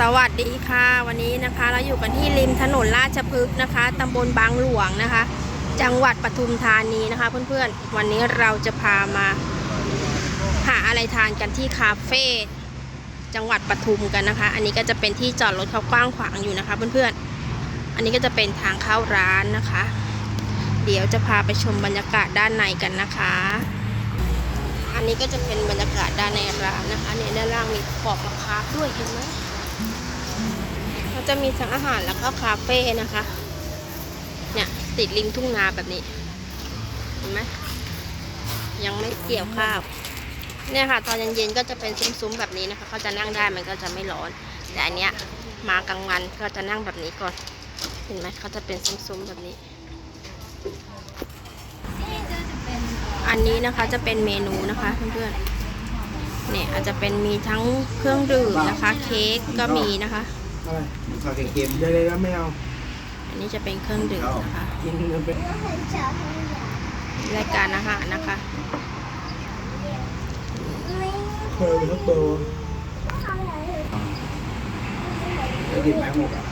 สวัสดีค่ะ วันนี้นะคะเราอยู่กันที่ริมถนนราชพฤกษ์นะคะตำบลบางหลวงนะคะ จังหวัดปทุมธานีนะคะ เพื่อนๆ วันนี้เราจะพามาหาอะไรทานกันที่คาเฟ่จังหวัดปทุมกันนะคะ อันนี้ก็จะเป็นที่จอดรถเขากว้างขวางอยู่นะคะเพื่อนๆ อันนี้ก็จะเป็นทางเข้าร้านนะคะ เดี๋ยวจะพาไปชมบรรยากาศด้านในกันนะคะ อันนี้ก็จะเป็นบรรยากาศด้านในร้านนะคะเนี่ยด้านล่างมีปอกมะพร้าวด้วยเห็นไหม ก็จะมีทั้งอาหารแล้วก็คาเฟ่นะคะ เนี่ยติดริมทุ่งนาแบบนี้ เห็นไหมยังไม่เกี่ยวข้าว เนี่ยค่ะ ตอนเย็นๆก็จะเป็นซุ้มๆแบบนี้นะคะเขาจะนั่งได้มันก็จะไม่ร้อน แต่อันเนี้ยมากลางวันก็จะนั่งแบบนี้ก่อน เห็นไหมเขาจะเป็นซุ้มๆแบบนี้ อันนี้นะคะจะเป็นเมนูนะคะเพื่อนๆเนี่ยอาจจะเป็นมีทั้งเครื่องดื่มนะคะ เค้กก็มีนะคะ อะไรหมูทอดเค็มเดี๋ยวเลยแล้วไม่เอาอันนี้จะเป็นเครื่องดื่มนะคะกินมันเป็นรายการอาหารนะคะเพิ่มทั้งตัวๆแล้วกินแมงมุกอะ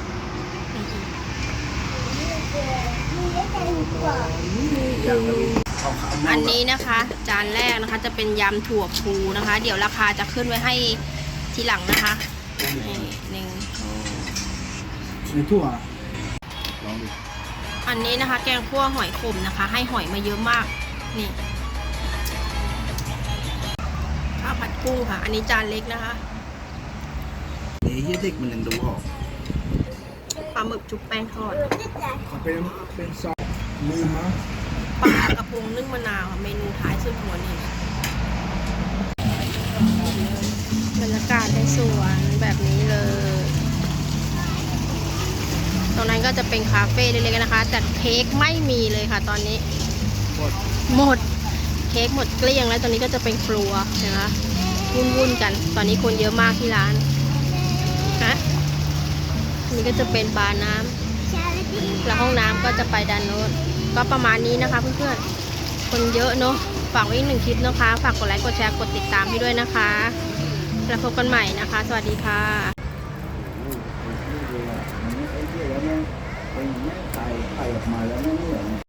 อย่างละเอาขาวอันนี้นะคะ จานแรกนะคะจะเป็นยำถั่วพูนะคะ เดี๋ยวราคาจะขึ้นไว้ให้ทีหลังนะคะ นี่หนึ่งในทั่วลองดูอันนี้นะคะ แกงคั่วหอยขมนะคะ ให้หอยมาเยอะมาก นี่ข้าวผัดกุ้งค่ะ อันนี้จานเล็กนะคะเดี๋ยวเด็กมันยังดูออกปลาหมึกชุบแป้งทอดขอเป็นเป็นซอสลืมมั้งปลากระพงนึ่งมะนาวค่ะเมนูท้ายสุดหัวนี่ รรยากาศในสวนแบบนี้เลย ตรงนั้นก็จะเป็นคาเฟ่เล็กๆนะคะ แต่เค้กไม่มีเลยค่ะตอนนี้ หมดหมดเค้กหมดเกลี้ยงแล้วตอนนี้ก็จะเป็นครัวนะคะวุ่นๆกัน ตอนนี้คนเยอะมากที่ร้านฮะนนี้ก็จะเป็นบาร์น้ำแล้วห้องน้ำก็จะไปด้านโน้นก็ประมาณนี้นะคะเพื่อนๆคนเยอะเนาะฝากไว้อีกหนึ่งคลิปนะคะ ฝากกดไลค์ กดแชร์ กดติดตามให้ด้วยนะคะ แล้วพบกันใหม่นะคะ สวัสดีค่ะไข่ไข่ออกมาแล้วไม่เหมือน